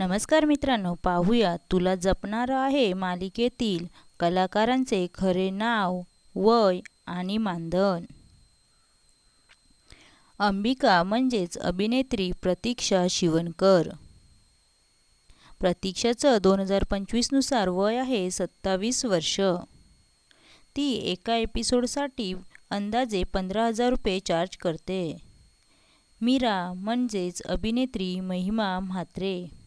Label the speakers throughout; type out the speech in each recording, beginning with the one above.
Speaker 1: नमस्कार मित्रांनो पाहूया तुला जपणारं आहे मालिकेतील कलाकारांचे खरे नाव वय आणि मानधन. अंबिका म्हणजेच अभिनेत्री प्रतीक्षा शिवणकर. प्रतीक्षाचं दोन हजार पंचवीसनुसार वय आहे सत्तावीस वर्ष. ती एका एपिसोडसाठी अंदाजे पंधरा हजार रुपये चार्ज करते. मीरा म्हणजेच अभिनेत्री महिमा म्हात्रे.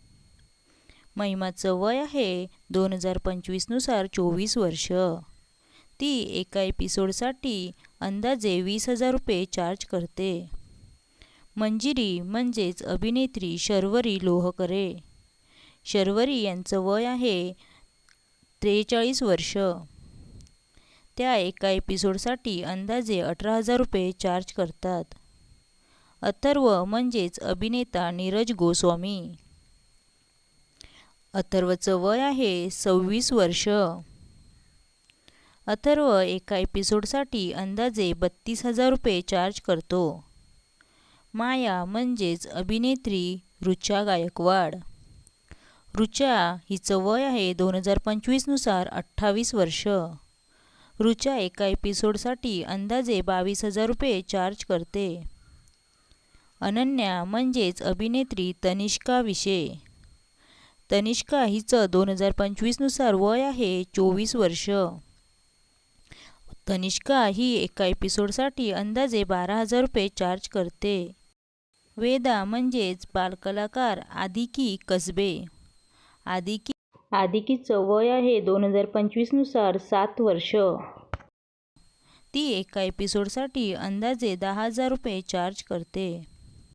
Speaker 1: महिमाचं वय आहे दोन हजार पंचवीसनुसार चोवीस वर्ष. ती एका एपिसोडसाठी अंदाजे वीस हजार रुपये चार्ज करते. मंजिरी म्हणजेच अभिनेत्री शर्वरी लोहकरे. शर्वरी यांचं वय आहे त्रेचाळीस वर्ष. त्या एका एपिसोडसाठी अंदाजे अठरा हजार रुपये चार्ज करतात. अथर्व म्हणजेच अभिनेता नीरज गोस्वामी. अथर्वचं वय आहे सव्वीस वर्ष. अथर्व एका एपिसोडसाठी अंदाजे बत्तीस हजार रुपये चार्ज करतो. माया म्हणजेच अभिनेत्री रुचा गायकवाड. रुचा हिचं वय आहे दोन हजार पंचवीसनुसार अठ्ठावीस वर्ष. रुचा एका एपिसोडसाठी अंदाजे बावीस हजार रुपये चार्ज करते. अनन्या म्हणजेच अभिनेत्री तनिष्का विषय तनिष्का हिचं दोन हजार पंचवीसनुसार वय आहे चोवीस वर्ष. तनिष्का ही एका एपिसोडसाठी अंदाजे बारा हजार रुपये चार्ज करते. वेदा म्हणजेच बालकलाकार आदिकी कसबे. आदिकी आदिकीचं वय आहे दोन हजार पंचवीसनुसार सात वर्ष. ती एका एपिसोडसाठी अंदाजे दहा हजार रुपये चार्ज करते.